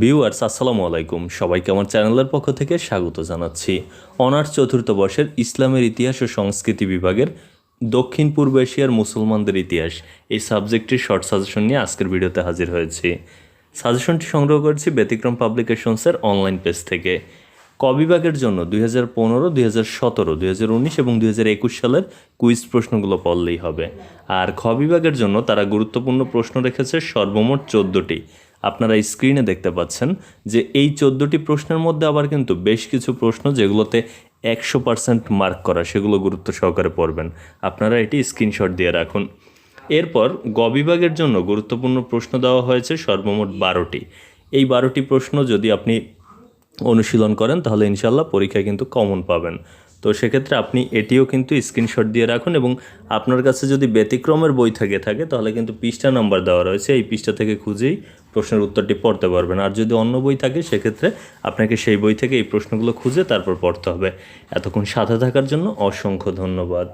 Viewers, আসসালামু আলাইকুম। সবাইকে আমার চ্যানেলের পক্ষ থেকে স্বাগত জানাচ্ছি। অনার্স চতুর্থ বর্ষের ইসলামের ইতিহাস ও সংস্কৃতি বিভাগের দক্ষিণ পূর্ব এশিয়ার মুসলমানদের ইতিহাস। এই সাবজেক্টটির শর্ট সাজেশন নিয়ে আজকের ভিডিওতে হাজির হয়েছি। সাজেশনটি সংগ্রহ করেছি ব্যতিক্রম পাবলিকেশনসের অনলাইন পেজ থেকে। ক বিভাগের জন্য দুই হাজার পনেরো, দুই হাজার সতেরো, দুই হাজার উনিশ এবং দুই হাজার একুশ সালের কুইজ প্রশ্নগুলো পড়লেই হবে। আর খ জন্য তারা গুরুত্বপূর্ণ প্রশ্ন রেখেছে সর্বমোট চোদ্দোটি। আপনারা স্ক্রিনে দেখতে পাচ্ছেন যে এই চোদ্দোটি প্রশ্নের মধ্যে আবার কিন্তু বেশ কিছু প্রশ্ন যেগুলোতে একশো পার্সেন্ট মার্ক করা, সেগুলো গুরুত্ব সহকারে পড়বেন। আপনারা এটি স্ক্রিনশট দিয়ে রাখুন। এরপর গ বিভাগের জন্য গুরুত্বপূর্ণ প্রশ্ন দেওয়া হয়েছে সর্বমোট বারোটি। এই বারোটি প্রশ্ন যদি আপনি অনুশীলন করেন তাহলে ইনশাল্লাহ পরীক্ষায় কিন্তু কমন পাবেন। তো সেক্ষেত্রে আপনি এটিও কিন্তু স্ক্রিনশট দিয়ে রাখুন এবং আপনার কাছে যদি ব্যতিক্রমের বই থেকে, থাকে, তাহলে কিন্তু পৃষ্ঠা নাম্বার দেওয়া রয়েছে। এই পৃষ্ঠা থেকে খুঁজেই প্রশ্নের উত্তরটি পড়তে পারবেন। আর যদি অন্য বই থাকে, সেক্ষেত্রে আপনাকে সেই বই থেকে এই প্রশ্নগুলো খুঁজে তারপর পড়তে হবে। এতক্ষণ সাথে থাকার জন্য অসংখ্য ধন্যবাদ।